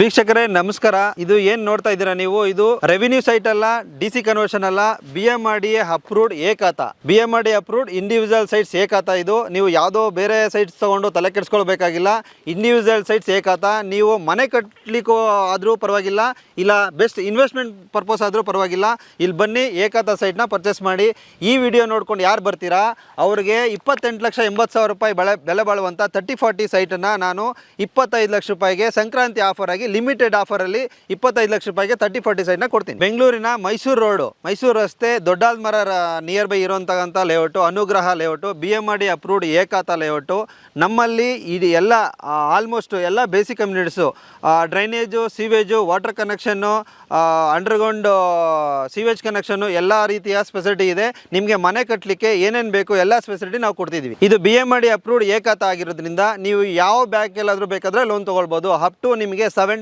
ವೀಕ್ಷಕರೇ, ನಮಸ್ಕಾರ. ಇದು ಏನ್ ನೋಡ್ತಾ ಇದ್ದೀರಾ ನೀವು? ಇದು ರೆವಿನ್ಯೂ ಸೈಟ್ ಅಲ್ಲ ಡಿ ಸಿ ಕನ್ವರ್ಷನ್ ಅಲ್ಲ B M R D approved ಏಕಾತ. B M R D approved individual sites ಏಕಾತ ಇದು. ನೀವು ಯಾವುದೋ ಬೇರೆ ಸೈಟ್ಸ್ ತಗೊಂಡು ತಲೆ ಕೆಡಿಸ್ಕೊಳ್ಬೇಕಾಗಿಲ್ಲ. Individual sites ಏಕಾತ. ನೀವು ಮನೆ ಕಟ್ಲಿಕ್ಕೂ ಆದರೂ ಪರವಾಗಿಲ್ಲ, ಇಲ್ಲ ಬೆಸ್ಟ್ ಇನ್ವೆಸ್ಟ್ಮೆಂಟ್ ಪರ್ಪಸ್ ಆದರೂ ಪರವಾಗಿಲ್ಲ. ಇಲ್ಲಿ ಬನ್ನಿ, ಏಕಾತ ಸೈಟ್ನ ಪರ್ಚೇಸ್ ಮಾಡಿ. ಈ ವಿಡಿಯೋ ನೋಡ್ಕೊಂಡು ಯಾರು ಬರ್ತೀರಾ? ಅವ್ರಿಗೆ ಇಪ್ಪತ್ತೆಂಟು ಲಕ್ಷ ಎಂಬತ್ತು ಸಾವಿರ ರೂಪಾಯಿ ಬೆಳೆ ಬೆಲೆ ಬಾಳುವಂಥ ತರ್ಟಿ ಫಾರ್ಟಿ ಸೈಟನ್ನು ನಾನು ಇಪ್ಪತ್ತೈದು ಲಕ್ಷ ರೂಪಾಯಿಗೆ ಸಂಕ್ರಾಂತಿ ಆಫರ್ ಆಗಿ ಲಿಮಿಟೆಡ್ ಆಫರಲ್ಲಿ ಇಪ್ಪತ್ತೈದು ಲಕ್ಷ ರೂಪಾಯಿಗೆ ತರ್ಟಿ ಫಾರ್ಟಿ ಸೈಡ್ನ ಕೊಡ್ತೀನಿ. ಬೆಂಗಳೂರಿನ ಮೈಸೂರು ರೋಡು ಮೈಸೂರು ರಸ್ತೆ, Doddalmara nearby ಇರುವಂತಕ್ಕಂಥ layout Anugraha layout B M R D approved ಏಕಾತ layout ನಮ್ಮಲ್ಲಿ ಇಡೀ ಎಲ್ಲ ಆಲ್ಮೋಸ್ಟ್ ಎಲ್ಲ basic communities drainage sewage water connection underground sewage connection ಎಲ್ಲ ರೀತಿಯ ಸ್ಪೆಸಿಲಿಟಿ ಇದೆ. ನಿಮಗೆ ಮನೆ ಕಟ್ಟಲಿಕ್ಕೆ ಏನೇನು ಬೇಕು ಎಲ್ಲ ಸ್ಪೆಸಿಲಿಟಿ ನಾವು ಕೊಡ್ತಿದ್ದೀವಿ ಇದು B M R D approved ಏಕಾತ ಆಗಿರೋದ್ರಿಂದ ನೀವು ಯಾವ ಬ್ಯಾಂಕಲ್ಲಾದರೂ ಬೇಕಾದರೆ ಲೋನ್ ತೊಗೊಳ್ಬೋದು. ಅಪ್ ಟು ನಿಮಗೆ ಸೆವೆನ್